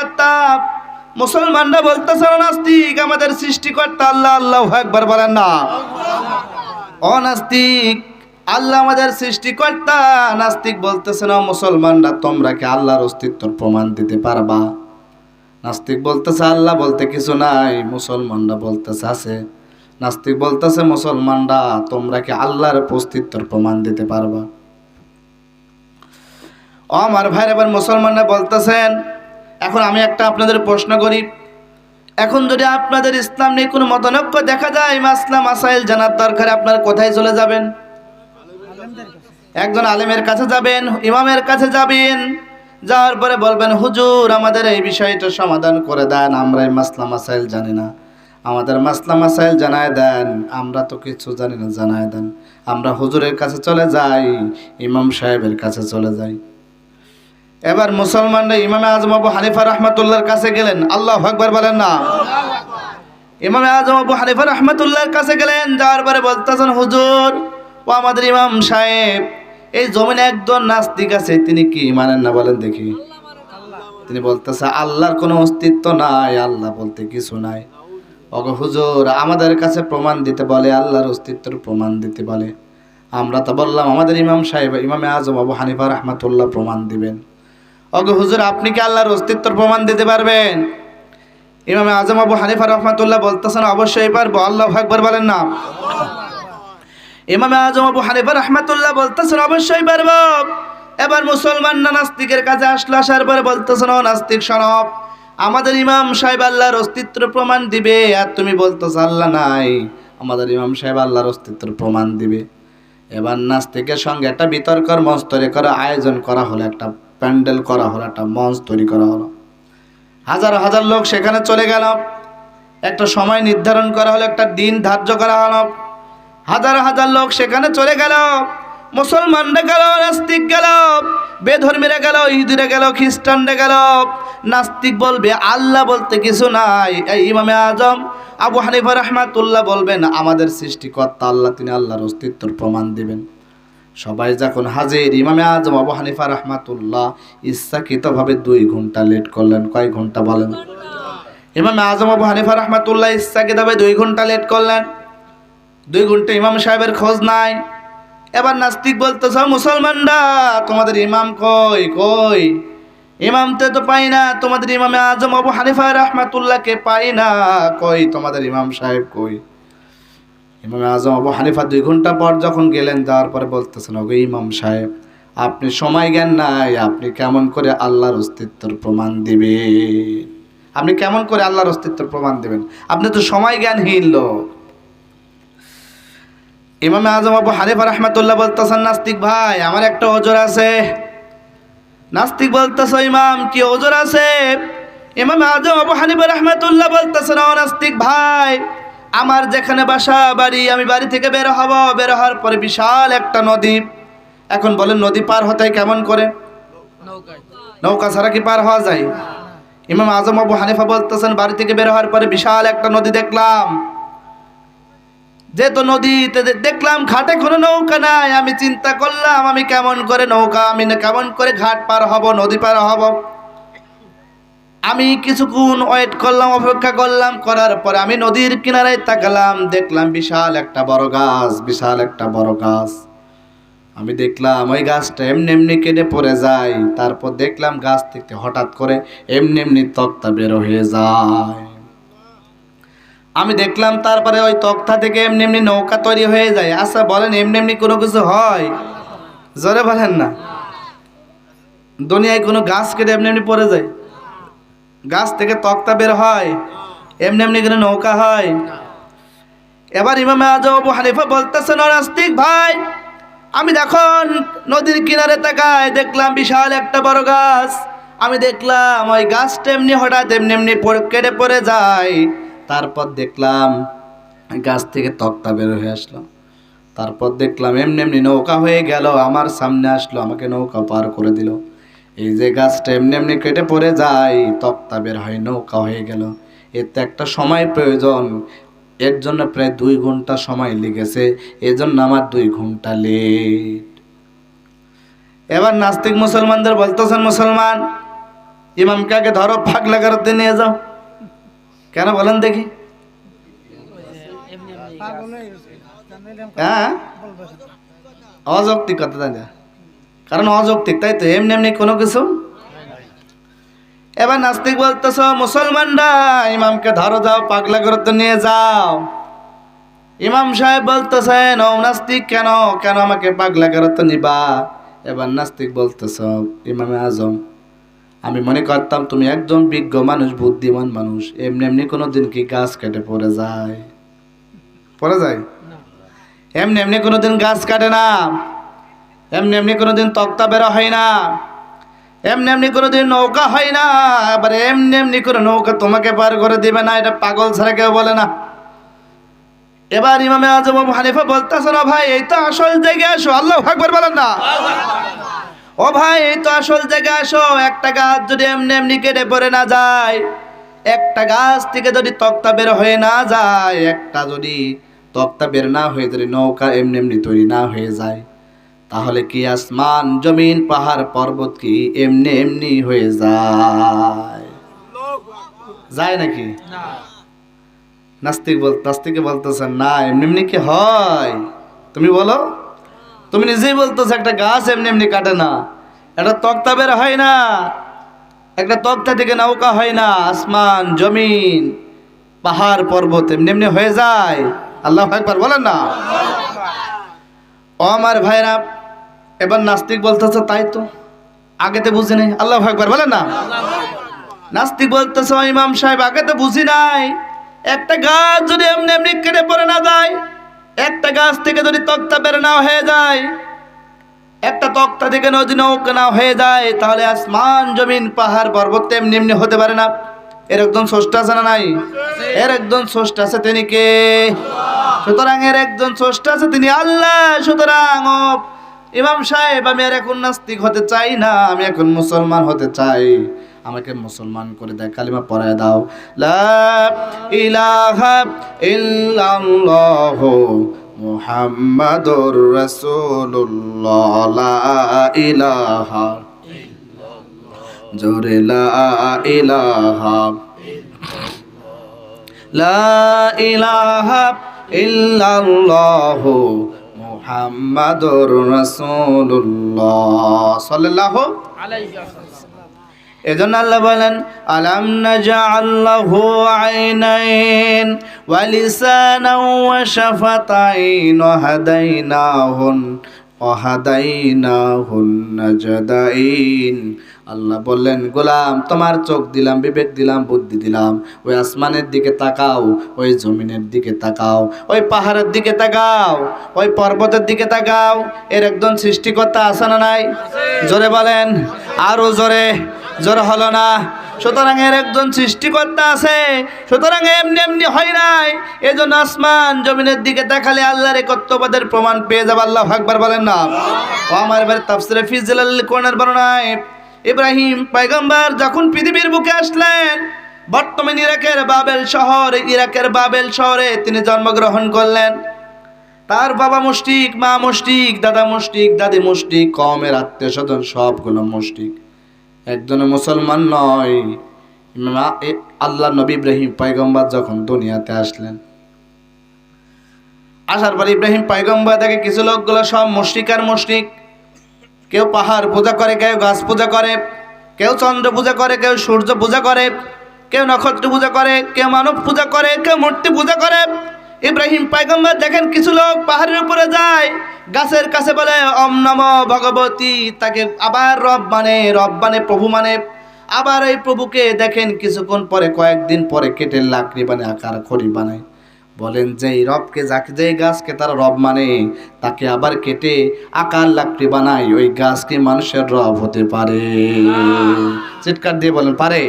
সৃষ্টিকর্তা মুসলমানরা বলতেছে নাস্তিক আমাদের সৃষ্টিকর্তা আল্লাহ আল্লাহ একবার বলেন না। অনাস্তিক, আল্লাহ আমাদের সৃষ্টিকর্তা। নাস্তিক বলতেছে, না, মুসলমানরা তোমরা কি আল্লাহর অস্তিত্বর প্রমাণ দিতে পারবা? নাস্তিক বলতেছে, আল্লাহ বলতে কিছু নাই, মুসলমানরা বলতেছে আছে। নাস্তিক বলতেছে, মুসলমানরা তোমরা কি আল্লাহর অস্তিত্বর প্রমাণ দিতে পারবা? আমার ভাই এবার মুসলমানরা বলতেছেন এখন আমি একটা আপনাদের প্রশ্ন করি। এখন যদি আপনাদের ইসলাম নিয়ে কোনো মতানৈক্য দেখা যায়, মাসলা মাসাইল জানার দরকার আপনারা কোথায় চলে যাবেন? একজন আলেমের কাছে যাবেন, ইমামের কাছে যাবেন, যাওয়ার পরে বলবেন, হুজুর, আমাদের এই বিষয়টা সমাধান করে দেন, আমরা এই মাসলা মাসাইল জানি না। আমাদের মাসলা মাসাইল জানায় দেন, আমরা তো কিছু জানি না, জানায় দেন। আমরা হুজুরের কাছে চলে যাই, ইমাম সাহেবের কাছে চলে যাই। এবার মুসলমানরা ইমামে আজম আবু হানিফা রহমতুল্লাহর কাছে গেলেন। আল্লাহ আকবার বলেন না। ইমামে আজম আবু হানিফা রহমতুল্লাহর কাছে গেলেন, যাওয়ার পরে বলতেছেন, হুজুর, ও আমাদের ইমাম সাহেব, এই জমিনে একজন নাস্তিক আছে, তিনি কি মানেন না বলেন দেখি? তিনি বলতেছে, আল্লাহর কোনো অস্তিত্ব নাই, আল্লাহ বলতে কিছু নাই। ওগো হুজুর, আমাদের কাছে প্রমাণ দিতে বলে, আল্লাহর অস্তিত্বের প্রমাণ দিতে বলে। আমরা তো বললাম, আমাদের ইমাম সাহেব ইমামে আজম আবু হানিফা রহমতুল্লাহ প্রমাণ দিবেন। ওগো হুজুর, আপনি কি আল্লাহর অস্তিত্বের প্রমাণ দিতে পারবেন? ইমামে আজম আবু হানিফা রহমাতুল্লাহ বলতেছেন, অবশ্যই পারব আল্লাহ আকবর বলেন না। ইমামে আজম আবু হানিফা রহমতুল্লাহ বলতেছেন, অবশ্যই পারব এবার মুসলমান না নাস্তিকের কাছে আসলো, আসার পরে বলতেছেন, ও নাস্তিক সনব, আমাদের ইমাম সাহেব আল্লাহর অস্তিত্ব প্রমাণ দিবে, আর তুমি বলতেছ, আল্লাহ নাই। আমাদের ইমাম সাহেব আল্লাহর অস্তিত্ব প্রমাণ দিবে। এবার নাস্তিকের সঙ্গে একটা বিতর্কর মঞ্চ তৈরি করা আয়োজন করা হলো একটা প্যান্ডেল করা হলো, একটা মঞ্চ তৈরি করা হলো। হাজার হাজার লোক সেখানে চলে গেল। একটা সময় নির্ধারণ করা হলো, একটা দিন ধার্য করা হলো। হাজার হাজার লোক সেখানে চলে গেল। মুসলমানরা গেল, নাস্তিক গেল, বেধর্মীরা গেল, ইহুদিরা গেল, খ্রিস্টানরা গেল। নাস্তিক বলবে, আল্লাহ বলতে কিছু নাই। এই ইমামে আজম, আবু হানিফা রহমাতুল্লাহ বলবেন, আমাদের সৃষ্টিকর্তা আল্লাহ, তিনি আল্লাহর অস্তিত্বর প্রমাণ দিবেন। সবাই যখন হাজির, ইমামে আজম আবু হানিফা রহমাতুল্লাহ ইচ্ছাকৃতভাবে দুই ঘণ্টা লেট করলেন। কয় ঘণ্টা বলেন? ইমামে আজম আবু হানিফা রহমাতুল্লাহ ইচ্ছাকৃতভাবে দুই ঘণ্টা লেট করলেন। দুই ঘণ্টা ইমাম সাহেবের খোঁজ নাই। এবার নাস্তিক বলতেছ, মুসলমানরা, তোমাদের ইমাম কই কই? ইমামতে তো পাই না, তোমাদের ইমামে আজম আবু হানিফা রহমাতুল্লাহকে পাই না। কই তোমাদের ইমাম সাহেব কই? ইমাম আজম আবু হানিফা দুই ঘণ্টা পর যখন গেলেন যাওয়ার পরে বলতেছেন, ওগো ইমাম সাহেব, আপনি সময় জ্ঞান নাই, আপনি কেমন করে আল্লাহর অস্তিত্বর প্রমাণ দিবেন? আপনি কেমন করে আল্লাহর অস্তিত্বর প্রমাণ দিবেন? আপনি তো সময় জ্ঞানহীন লোক। ইমাম আজম আবু হানিফা রহমাতুল্লাহ বলতেছেন, নাস্তিক ভাই, আমার একটা ওজোর আছে। নাস্তিক বলতেছ ইমাম, কি ওজোর আছে? ইমাম আজম আবু হানিফা রহমাতুল্লাহ বলতেছেন নাস্তিক ভাই আমার যেখানে বাসা, বাড়ি, আমি বাড়ি থেকে বের হব। বের হওয়ার পরে বিশাল একটা নদী। এখন বলেন, নদী পার হতে কেমন করে? নৌকা ছাড়া কি পার হওয়া যায়? ইমাম আজম আবু হানিফা বলতেছেন, বাড়ি থেকে বের হওয়ার পরে বিশাল একটা নদী দেখলাম। যেহেতু নদীতে দেখলাম ঘাটে কোনো নৌকা নাই, আমি চিন্তা করলাম, আমি কেমন করে নৌকা, আমি কেমন করে ঘাট পার হব, নদী পার হব। আমি কিছুক্ষণ ওয়েট করলাম, অপেক্ষা করলাম, করার পরে আমি নদীর কিনারায় তাকালাম, দেখলাম বিশাল একটা বড় গাছ, বিশাল একটা বড় গাছ। আমি দেখলাম ওই গাছটা এমনি এমনি কেটে পড়ে যায়, তারপর দেখলাম গাছ থেকে হঠাৎ করে এমনি এমনি তক্তা বের হয়ে যায়। আমি দেখলাম তারপরে ওই তক্তা থেকে এমনি এমনি নৌকা তৈরি হয়ে যায়। আচ্ছা বলেন, এমনি এমনি কোনো কিছু হয়? জোরে বলেন না। দুনিয়ায় কোনো গাছ কেটে এমনি এমনি পড়ে যায়? গাছ থেকে তক্তা বের হয়। এমনি এমনি করে নৌকা হয়। এবার ইমামে আজম আবু হানিফা বলতেছেন "ও নাস্তিক ভাই, আমি যখন নদীর কিনারে তাকায় দেখলাম বিশাল একটা বড় গাছ। আমি দেখলাম ওই গাছটা এমনি হঠাৎ এমনি এমনি কেটে পড়ে যায়। তারপর দেখলাম গাছ থেকে তক্তা বের হয়ে আসলো। তারপর দেখলাম এমনি এমনি নৌকা হয়ে গেল, আমার সামনে আসলো, আমাকে নৌকা পার করে দিল। এই যে গাছটা এমনি এমনি কেটে পড়ে যায়, তক্তা বের হয়, নৌকা হয়ে গেল। এতে একটা সময় প্রয়োজন। এর জন্য প্রায় দুই ঘণ্টা সময় লেগেছে। এজন্য আমার দুই ঘণ্টা লেট এবার নাস্তিক মুসলমানদের বলতেছেন, মুসলমান, ইমামকে আগে ধরো ফাঁক লাগাতে নিয়ে যাও। কেন বলেন দেখি। হ্যাঁ অযৌক্তিক কথা? কারণ অযৌক্তিক তাই তো? এমনি এমনি কোনো কিছু? এবার নাস্তিক বলতেছ মুসলমানরা ইমামকে ধরো যাও পাগলা করতে নিয়ে যাও। ইমাম সাহেব বলতেছেন ও নাস্তিক কেন? কেন আমাকে পাগলা করতে নিবা? এবার নাস্তিক বলতেছ ইমামে আজম আমি মনে করতাম তুমি একজন বিজ্ঞ মানুষ বুদ্ধিমান মানুষ। এমনি এমনি কোনো দিন কি গাছ কেটে পড়ে যায়? পড়ে যায়? এমনি এমনি কোনো দিন গাছ কাটে না? এমনি এমনি কোনো দিন তক্তা বেরো হয় না। এমনি এমনি কোনো দিন নৌকা হয় না। আবার এমনি এমনি করে নৌকা তোমাকে পার করে দিবে না, এটা পাগল ছাড়া কেউ বলে না। এবার ইমামে আজম হানিফা বলতেছে না ভাই, এই তো আসল জায়গায় আসো, আল্লাহ আকবার বলেন না। ও ভাই, এই তো আসল জায়গায় আসো, একটা গাছ যদি এমনি এমনি কেটে পড়ে না যায়, একটা গাছ থেকে যদি তক্তা বের হয়ে না যায়, একটা যদি তক্তা বের না হয়ে যদি নৌকা এমনি এমনি তৈরি না হয়ে যায়। তাহলে কি আসমান, জমিন, পাহাড়, পর্বত কি এমনি এমনি হয়ে যায়? যায় নাকি? নাস্তিক বল নাস্তিকে বলতেছেন, না, এমনি এমনি কি হয়? তুমি বলো। তুমি নিজেই বলতেছো, একটা গাছ এমনি এমনি কাটে না। একটা তক্তা বের হয় না। একটা তক্তা থেকে নৌকা হয় না। আসমান, জমিন, পাহাড়, পর্বত এমনি এমনি হয়ে যায়। আল্লাহ একবার বলেন না? ও আমার ভাইরা এবার নাস্তিক বলতেছে, তাই তো। আগে তো বুঝি নাই। আল্লাহ একবার বলেন না? নাস্তিক বলতেছে ইমাম সাহেব, আগে তো বুঝি নাই। একটা গাছ যদি এমনি এমনি কেটে পড়ে না যায়, একটা গাছ থেকে যদি তক্তা বের না হয়ে যায়, একটা তক্তা থেকে নদী নৌকা না হয়ে যায়, তাহলে আসমান, জমিন, পাহাড়, পর্বত এমনি এমনি হতে পারে না। এর একজন স্রষ্টা আছে না নাই? এর একজন স্রষ্টা আছে, তিনি কে? সুতরাং এর একজন স্রষ্টা আছে, তিনি আল্লাহ। সুতরাং ইমাম সাহেব, আমি আর এখন নাস্তিক হতে চাই না, আমি এখন মুসলমান হতে চাই। আমাকে মুসলমান করে দেয়, কালিমা পড়ায় দাও। ইলাহা ইল্লাল্লাহু মুহাম্মাদুর রাসূলুল্লাহ, লা ইলাহা জোরে লা ইলাহা লা ইলাহা ইল্লাল্লাহু মুহাম্মাদুর রাসূলুল্লাহ সাল্লাল্লাহু এজন্য আল্লাহ বলেন, আলাম নাজআল্লাহু আইনাইন ওয়া লিসানাও ওয়া শাফাতাইন হাদাইনাহুন ওয়া হাদাইনাহুন নাজদাইন। আল্লাহ বললেন, গোলাম, তোমার চোখ দিলাম, বিবেক দিলাম, বুদ্ধি দিলাম। ওই আসমানের দিকে তাকাও, ওই জমিনের দিকে তাকাও, ওই পাহাড়ের দিকে তাকাও, ওই পর্বতের দিকে তাকাও। এর একজন সৃষ্টিকর্তা আছে না নাই? জোরে বলেন, আরও জোরে, জোর হলো না। সুতরাং এর একজন সৃষ্টিকর্তা আছে, সুতরাং এমনি এমনি হয় নাই। এজন্য আসমান জমিনের দিকে দেখালে আল্লাহর একত্ববাদের প্রমাণ পেয়ে যাবে। আল্লাহ আকবার বলেন না? ও আমার এবার তাফসিরে ফিজিলাল কোরআনের বর্ণনায় ইব্রাহিম পয়গম্বর যখন পৃথিবীর বুকে আসলেন, বর্তমান ইরাকের বাবেল শহর, ইরাকের বাবেল শহরে তিনি জন্মগ্রহণ করলেন। তার বাবা মুশরিক, মা মুশরিক, দাদা মুশরিক, দাদি মুশরিক কমের আত্মীয় স্বজন সবগুলো মুশরিক। একজন মুসলমান নয় আল্লাহ নবী ইব্রাহিম পয়গম্বর যখন দুনিয়াতে আসলেন। আসার পর ইব্রাহিম পয়গম্বর দেখে কিছু লোকগুলো সব মুশরিক আর মুশরিক। কেউ পাহাড় পূজা করে, কেউ গাছ পূজা করে, কেউ চন্দ্র পূজা করে, কেউ সূর্য পূজা করে, কেউ নক্ষত্র পূজা করে, কেউ মানব পূজা করে, কেউ মূর্তি পূজা করে। ইব্রাহিম পাইগম্বর দেখেন কিছু লোক পাহাড়ের উপরে যায়, গাছের কাছে বলে অম নম ভগবতী। তাকে আবার রব মানে রব মানে প্রভু মানে। আবার এই প্রভুকে দেখেন কিছুক্ষণ পরে, কয়েকদিন পরে কেটে লাকড়ি বানায়, আকার খড়ি বানায়। বলেন যে এই রবকে যাকে যে গাছকে তারা রব মানে তাকে আবার কেটে আকার লাকড়ি বানায় ওই গাছকে মানুষের রব হতে পারে। চিৎকার দিয়ে বলেন পারে?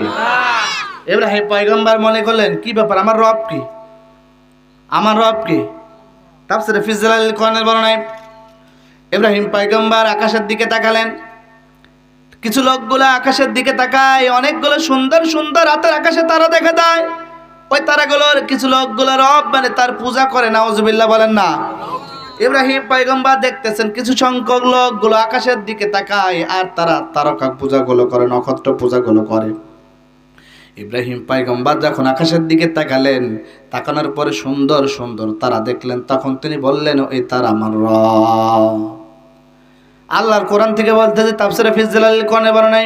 এব্রাহিম পয়গম্বর মনে করলেন কি ব্যাপার আমার রব কি? আমার রব কি? তাফসিরে ফিজলাল কোরআনের বর্ণনায় ইব্রাহিম পয়গম্বর আকাশের দিকে তাকালেন। কিছু লোকগুলো আকাশের দিকে তাকায় অনেকগুলো সুন্দর সুন্দর রাতের আকাশে তারা দেখা যায়। ওই তারাগুলোর কিছু লোকগুলো রব মানে তার পূজা করে, নাউজুবিল্লাহ বলেন না। ইব্রাহিম পয়গম্বর দেখতেছেন কিছু সংখ্যক লোকগুলো আকাশের দিকে তাকায় আর তারা তারকা পূজাগুলো করে, নক্ষত্র পূজাগুলো করে। ইব্রাহিম পয়গম্বর যখন আকাশের দিকে তাকালেন, তাকানোর পরে সুন্দর সুন্দর তারা দেখলেন, তখন তিনি বললেন, ওই তারা আমার র আল্লাহর কোরআন থেকে বলতে যে তাফসিরে ফিজাল কোরআনে বলা নাই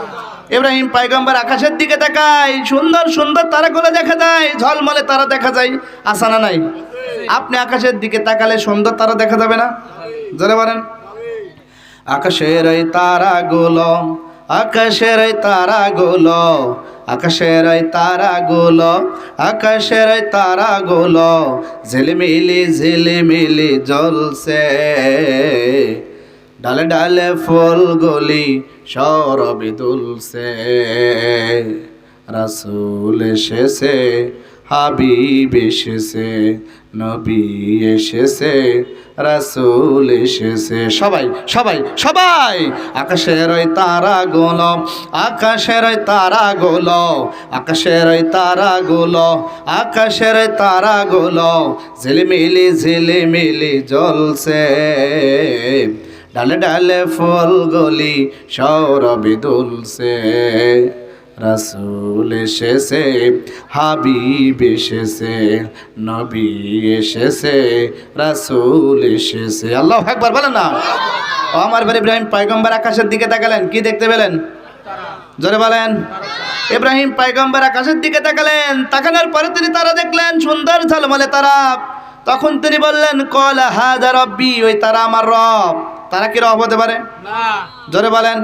ইব্রাহিম পাইগম্বর আকাশের দিকে তাকায়, সুন্দর সুন্দর তারাগুলো দেখা যায়, ঝলমলে তারা দেখা যায়, আসানা নাই। আপনি আকাশের দিকে তাকালে সুন্দর তারা দেখা যাবে না? জোরে বলেন। আকাশের এই তারাগুলো, আকাশের এই তারাগুলো, আকাশের এই তারাগুলো, আকাশের এই তারাগুলো, ঝিলিমিলি ঝিলিমিলি জ্বলছে। ডালে ডালে ফুলগুলি সরবি দুলছে। রাসুল এসেছে, হাবিব এসেছে, নবী এসেছে, রাসুল এসেছে। সবাই সবাই সবাই! আকাশের ওই তারা গোলো, আকাশের ওই তারা গোলো, আকাশের ওই তারা গোলো, আকাশের ওই তারা গোলো, ঝিলিমিলি ঝিলিমিলি জ্বলছে। ডালে ডালে ফল ফুলগুলি সৌরভি দুলছে। রাসুল এসেছে, হাবিব এসেছে, নবী এসেছে, রাসুল এসেছে। আল্লাহ একবার বলেন না। ও আমার ভাই ইব্রাহিম পয়গম্বর আকাশের দিকে তাকালেন, কি দেখতে পেলেন? জোরে বলেন। ইব্রাহিম পয়গম্বর আকাশের দিকে তাকালেন, তাকানোর পরে তিনি তারা দেখলেন, সুন্দর ঝলমলে তারা। তখন তিনি বললেন, কল হাদা রব্বি, ওই তারা আমার রব। তারা কি রব হতে পারে? জোরে বলেন।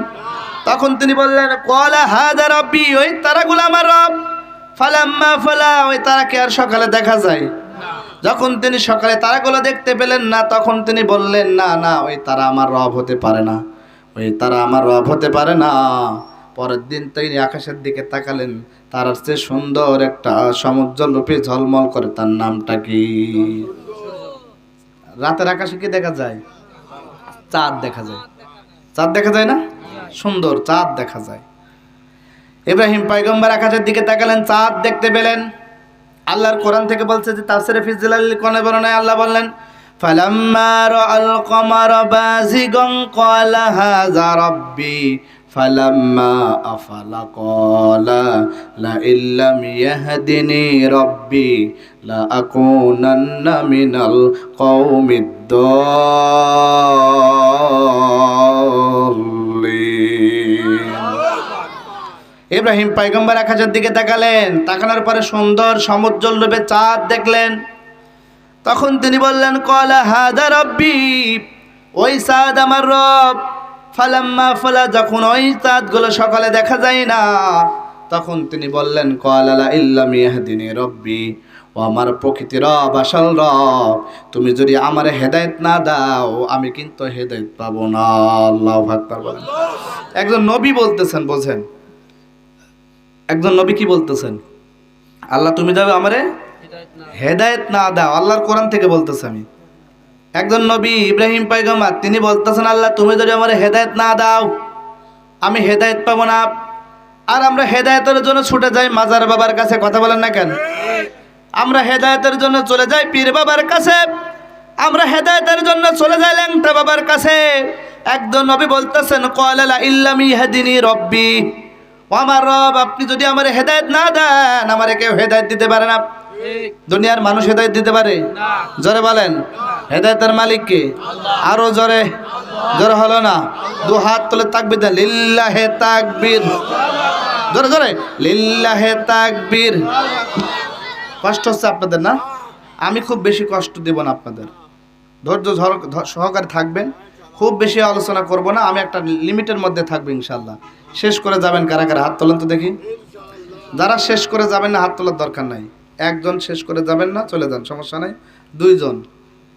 তখন তিনি বললেন কলা হাদা রব্বি ওই তারাগুলো আমার রব। ফালাম্মা ফালা ওই তারাকে আর সকালে দেখা যায়? যখন তিনি সকালে তারাগুলো দেখতে পেলেন না তখন তিনি বললেন না না ওই তারা আমার রব হতে পারে না। ওই তারা আমার রব হতে পারে না। পরের দিন তিনি আকাশের দিকে তাকালেন। তার চেয়ে সুন্দর একটা সমুদ্র রূপে ঝলমল করে তার নামটা কি? রাতের আকাশে কি দেখা যায়? চাঁদ দেখা যায়। চাঁদ দেখা যায় না? সুন্দর, চাঁদ দেখা যায়। ইব্রাহিম পাইগম্বর আকাশের দিকে তাকালেন, চাঁদ দেখতে পেলেন। আল্লাহর কোরআন থেকে বলছে যে, তাফসিরে ফিজিলাল কোনে বর্ণনায় আল্লাহ বললেন, ফালাম্মা রাআল কমার বাজিগান ক্বালা হাযা রাব্বি আফালা ক্বালা লা ইল্লাম ইয়াহদিনি রাব্বি লা আকুনান্না মিনাল কওমিদ দাল্লিন ইব্রাহিম পাইগম্বর আকাশের দিকে তাকালেন। তাকানোর পরে সুন্দর সমুজ্জ্বল রূপে চাঁদ দেখলেন। তখন তিনি বললেন, কলা হাদা রব্বি, ওই চাঁদ আমার রব। ফালাম্মা ফালা যখন ওই চাঁদগুলো সকালে দেখা যায় না তখন তিনি বললেন কলালা ইল্লাম ইয়াহদিনী রব্বি ও আমার প্রকৃতি রব আসল রব তুমি যদি আমার হেদায়েত না দাও আমি কিন্তু হেদায়েত পাবো না। আল্লাহ ভাগবার বলেন। একজন নবী বলতেছেন বোঝেন। একজন নবী কি বলতেছেন? আল্লাহ তুমি যাবে আমারে হেদায়েত না দাও। আল্লাহর কোরআন থেকে বলতেছে আমি। একজন নবী ইব্রাহিম পাইগম্বর তিনি বলতেছেন, আল্লাহ, তুমি যদি আমার হেদায়ত না দাও, আমি হেদায়েত পাবো না। আর আমরা হেদায়েতের জন্য ছুটে যাই, মাজার বাবার কাছে, কথা বলেন না কেন? আমরা হেদায়তের জন্য চলে যাই, পীর বাবার কাছে। আমরা হেদায়তের জন্য চলে যাই, ল্যাংটা বাবার কাছে। একজন নবী বলতেছেন কলালা ইল্লামি হেদিনী রব্বি। ও আমার রব, আপনি যদি আমার হেদায়ত না দেন, আমার কেউ হেদায়েত দিতে পারে না। দুনিয়ার মানুষ হেদায়েত দিতে পারে? জোরে বলেন। হেদায়েতের মালিক কে? আরও জোরে। জোরে হলো না। দু হাত তুলে তাকবির দেন। লিল্লাহে তাকবীর। জোরে জোরে। লিল্লাহে তাকবীর। কষ্ট হচ্ছে আপনাদের না? আমি খুব বেশি কষ্ট দেব না আপনাদের। ধৈর্য ধর- সহকারে থাকবেন। খুব বেশি আলোচনা করব না। আমি একটা লিমিটের মধ্যে থাকব ইনশাল্লাহ শেষ করে যাবেন কারা কারা হাত তোলেন তো দেখি। যারা শেষ করে যাবেন না হাত তোলার দরকার নাই। একজন শেষ করে যাবেন না, চলে যান, সমস্যা নাই। দুইজন।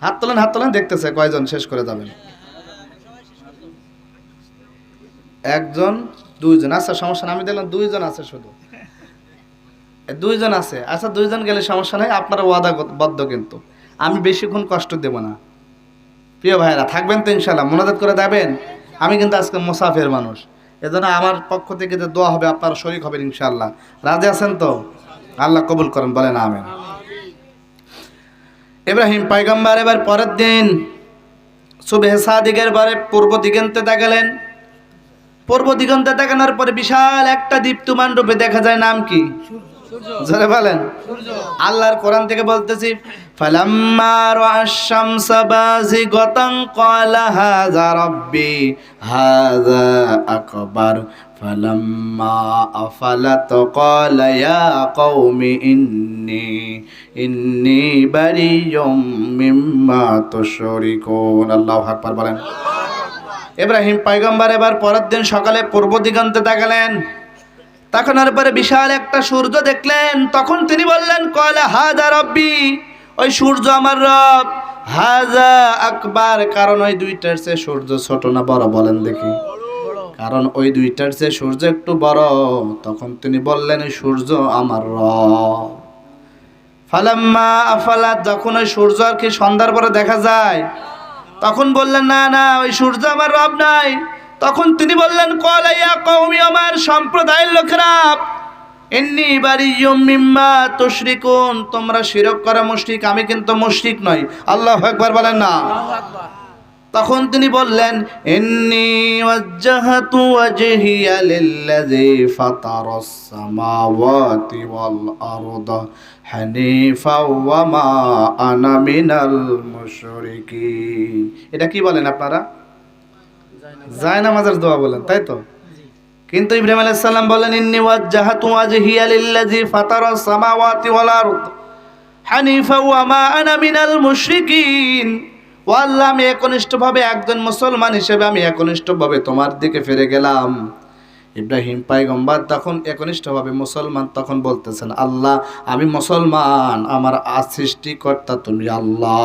হাত তোলেন হাত তোলেন, দেখতেছে কয়জন শেষ করে যাবেন। একজন, দুইজন। আচ্ছা সমস্যা নাই, আমি দেখলাম দুইজন আছে শুধু। দুইজন আছে। আচ্ছা দুইজন গেলে সমস্যা নাই, আপনারা ওয়াদা বদ্ধ কিন্তু। আমি বেশিক্ষণ কষ্ট দেব না। প্রিয় ভাইরা থাকবেন তো ইনশাল্লাহ মনোজাত করে দেবেন আমি কিন্তু আজকে মুসাফের মানুষ। এজন্য আমার পক্ষ থেকে যে দোয়া হবে, আপনারা শরিক হবেন ইনশাল্লাহ রাজি আছেন তো? আল্লাহ কবুল করেন বলেন আমেন। ইব্রাহিম পয়গম্বর এবার পরের দিন সুবেহ সাদিকের বারে পূর্ব দিগন্তে দেখালেন। পূর্ব দিগন্তে দেখানোর পরে বিশাল একটা দীপ্তমান রূপে দেখা যায় নাম কি? জোরে বলেন। আল্লাহর কোরআন থেকে বলতেছি ফালাম্মা রা'আশ-শামস বাযিগাতান ক্বালা হাযা রাব্বি হাযা আকবার ফালাম্মা আফালাত ক্বালা ইয়া কওমি ইন্নী ইন্নী বারিয়্যুম মিম্মা তুশরিকুন আল্লাহু আকবার বলেন। ইব্রাহিম পয়গম্বর এবার পরের দিন সকালে পূর্ব দিগন্তে দেখালেন তখন আর পরে বিশাল একটা সূর্য দেখলেন। তখন তিনি বললেন কয়লা হাজা রব্বি, ওই সূর্য আমার রব। হাজা আকবার, কারণ ওই দুইটার চেয়ে সূর্য ছোট না, বড় বলেন দেখি। কারণ ওই দুইটার চেয়ে সূর্য একটু বড়। তখন তিনি বললেন সূর্য আমার রব। ফালাম্মা আফালাত, যখন ওই সূর্য আর কি সন্ধ্যার পরে দেখা যায়, তখন বললেন, না না, ওই সূর্য আমার রব নাই তখন তিনি বললেন কলাইয়া কৌমি আমার সম্প্রদায়ের লোকেরা এমনি বাড়ি তোমরা শিরক করা মুশরিক, আমি কিন্তু মুশরিক নই। আল্লাহ একবার বলেন না। তখন তিনি বললেন ইন্নি ওয়াজ্জাহাতু ওয়াজহিয়া লিল্লাযী ফাতারাস সামাওয়াতি ওয়াল আরদা হানিফা ওয়া মা আনা মিনাল মুশরিকিন। এটা কি বলেন আপনারা? যায় নামাজের দোয়া বলেন তাই তো? কিন্তু ইব্রাহিম আলাইহিস সালাম বলেন ইন্নি ওয়াজ্জাহাতু ওয়াজহিয়া লিল্লাযী ফাতারাস সামাওয়াতি ওয়াল আরদ হানিফা ওয়া মা আনা মিনাল মুশরিকিন। ও আল্লাহ, আমি একনিষ্ঠভাবে একজন মুসলমান হিসেবে আমি একনিষ্ঠভাবে তোমার দিকে ফিরে গেলাম ইব্রাহিম পাইগম্বার তখন একনিষ্ঠভাবে মুসলমান, তখন বলতেছেন, আল্লাহ, আমি মুসলমান, আমার সৃষ্টিকর্তা তুমি আল্লাহ।